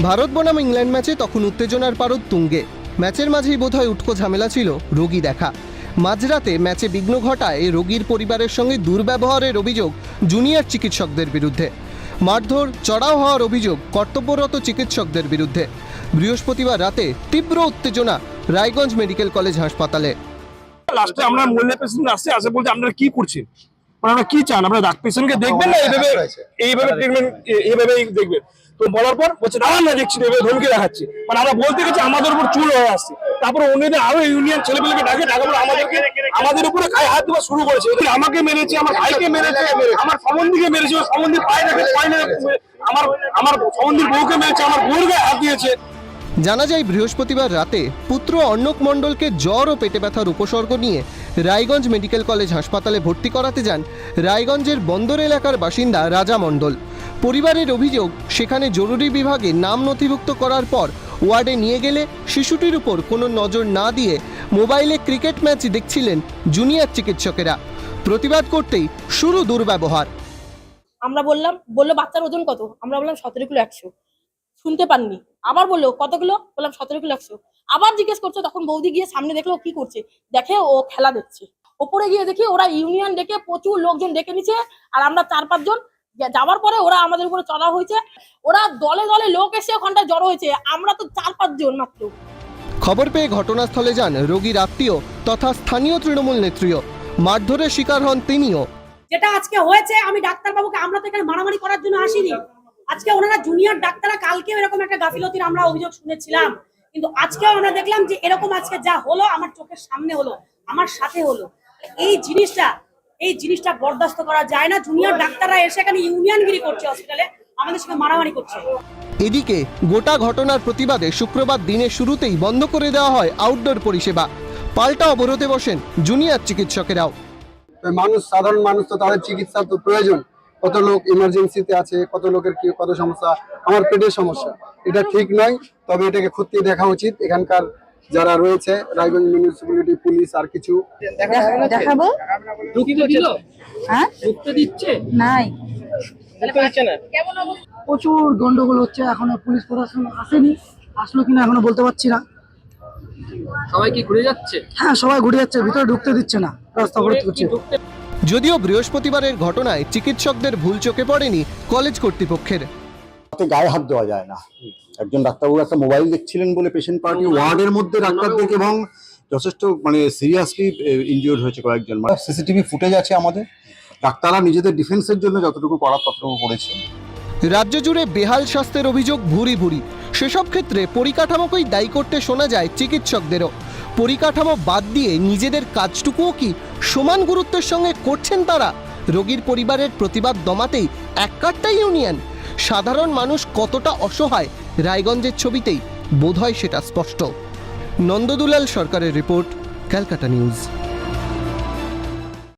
ভারত বনাম ইংল্যান্ড ম্যাচে তখন উত্তেজনার পারদ তুঙ্গে। ম্যাচের মাঝেই বোধহয় উটকো ঝামেলা ছিল রোগী দেখা। মাঝরাতে ম্যাচে বিঘ্ন ঘটায় রোগীর পরিবারের সঙ্গে দুর্ব্যবহারের অভিযোগ জুনিয়র চিকিৎসকদের বিরুদ্ধে। মারধর, চড়াও হওয়ার অভিযোগ কর্তব্যরত চিকিৎসকদের বিরুদ্ধে। বৃহস্পতিবার রাতে তীব্র উত্তেজনা রায়গঞ্জ মেডিকেল কলেজ হাসপাতালে। লাস্টে আমরা মহিলা পেশেন্ট আসে বলছে আপনারা কি করছেন? মানে আমরা কি চান? আমরা ডাক পেশেন্টকে দেখবেন না? এইভাবে এইভাবে ট্রিটমেন্ট এইভাবে দেখবেন। তো বলার পর বলছে না না দেখছি না, এভাবে ধমকি দেখাচ্ছে। মানে আমরা বলতে গেছি আমাদের উপর চুল হয়ে আসছে। তারপরে অন্যদের আরও ইউনিয়ন ছেলেপেলেকে ডাকে ডাকার পর আমাদেরকে আমাদের উপরে গায়ে হাত দেওয়া শুরু করেছে। আমাকে মেরেছে আমার ভাইকে মেরেছে আমার সম্বন্ধীকে মেরেছে সম্বন্ধী পায় না পায় না আমার আমার সম্বন্ধীর বউকে মেরেছে আমার বউর গায়ে হাত দিয়েছে। জানা যায় বৃহস্পতিবার রাতে পুত্র অর্ণব মণ্ডলকে জ্বর ও পেটে ব্যথার উপসর্গ নিয়ে রায়গঞ্জ মেডিকেল কলেজ হাসপাতালে ভর্তি করাতে যান রায়গঞ্জের বন্দর এলাকার বাসিন্দা রাজা মণ্ডল। পরিবারের অভিযোগ, সেখানে জরুরি বিভাগে নাম নথিভুক্ত করার পর ওয়ার্ডে নিয়ে গেলে শিশুটির উপর কোনো নজর না দিয়ে মোবাইলে ক্রিকেট ম্যাচ দেখছিলেন জুনিয়র চিকিৎসকেরা। প্রতিবাদ করতেই শুরু দুর্ব্যবহার। আমরা বললাম, বলল বাচ্চার ওজন কত? আমরা বললাম, সতেরো কিলো একশো। শুনতে পাননি। আবার বলল কতগুলো? বললাম সতেরো কিলো একশো। আবার জিজ্ঞেস করছে তখন বৌদি গিয়ে সামনে দেখল ও কি করছে? দেখে ও খেলা দেখছে। ওপরে গিয়ে দেখি ওরা ইউনিয়ন ডেকে প্রচুর লোকজন ডেকে নিছে আর আমরা চার পাঁচজন যাওয়ার পরে ওরা আমাদের উপরে চড়া হয়েছে। ওরা দলে দলে লোক এসে ওখানটায় জড়ো হয়েছে। আমরা তো চার পাঁচজন মাত্র। খবর পেয়ে ঘটনাস্থলে যান রোগীর আত্মীয় তথা স্থানীয় তৃণমূল নেত্রীও। মারধরের শিকার হন তিনিও। যেটা আজকে হয়েছে আমি ডাক্তারবাবুকে আমরা তো এখানে মারামারি করার জন্য আসিনি। আজকে ওনারা জুনিয়র ডাক্তাররা কালকেও এরকম একটা গাফিলতির আমরা অভিযোগ শুনেছিলাম। কিন্তু আজকেও আমরা দেখলাম যে এরকম আজকে যা হলো আমার চোখের সামনে হলো আমার সাথে হলো। এই জিনিসটা এই জিনিসটা বরদাস্ত করা যায় না। জুনিয়র ডাক্তাররা এসে এখানে ইউনিয়নগিরি করছে হসপিটালে আমাদের সঙ্গে মারামারি করছে। এদিকে গোটা ঘটনার প্রতিবাদে শুক্রবার দিনের শুরুতেই বন্ধ করে দেওয়া হয় আউটডোর পরিষেবা। পাল্টা অবরোধে বসেন জুনিয়র চিকিৎসকেরাও। মানুষ সাধারণ মানুষ তো তাদের চিকিৎসা তো প্রয়োজন। কত লোক ইমার্জেন্সিতে আছে কত লোকের কি কত সমস্যা আমার পেটের সমস্যা। এটা ঠিক নয় তবে এটাকে খতিয়ে দেখা উচিত। এখানকার যারা রয়েছে রায়গঞ্জ মিউনিসিপ্যালিটি পুলিশ আর কিছু। দেখাবো? হ্যাঁ? নাই। ঢুকতে দিচ্ছে না? প্রচুর গন্ডগোল হচ্ছে এখনও পুলিশ প্রশাসন আসেনি। আসলো কিনা এখনও বলতে পারছি না। সবাই কি ঘুরে যাচ্ছে? হ্যাঁ সবাই ঘুরে যাচ্ছে ভিতরে ঢুকতে দিচ্ছে না। রাস্তা অবরোধ করছে। ঢুকতে যদিও বৃহস্পতিবারের ঘটনায় চিকিৎসকদের ভুল চোখে পড়েনি কলেজ কর্তৃপক্ষের। গায়ে হাত দেওয়া যায় না। একজন ডাক্তারবাবু একটা মোবাইল দেখছিলেন বলে পেশেন্ট পার্টি ওয়ার্ডের মধ্যে ডাক্তারদের এবং যথেষ্ট মানে সিরিয়াসলি ইনজিওর্ড হয়েছে কয়েকজন মানে সিসিটিভি ফুটেজ আছে আমাদের। ডাক্তাররা নিজেদের ডিফেন্সের জন্য যতটুকু করার ততটুকু করেছে। রাজ্য জুড়ে বেহাল স্বাস্থ্যের অভিযোগ ভুরি ভুরি। সেসব ক্ষেত্রে পরিকাঠামোকেই দায়ী করতে শোনা যায় চিকিৎসকদেরও। পরিকাঠামো বাদ দিয়ে নিজেদের কাজটুকুও কি সমান গুরুত্বের সঙ্গে করছেন তারা। রোগীর পরিবারের প্রতিবাদ দমাতেই এককাট্টা ইউনিয়ন। সাধারণ মানুষ কতটা অসহায় রায়গঞ্জের ছবিতেই, বোধহয় সেটা স্পষ্ট। নন্দদুলাল সরকারের রিপোর্ট, ক্যালকাটা নিউজ।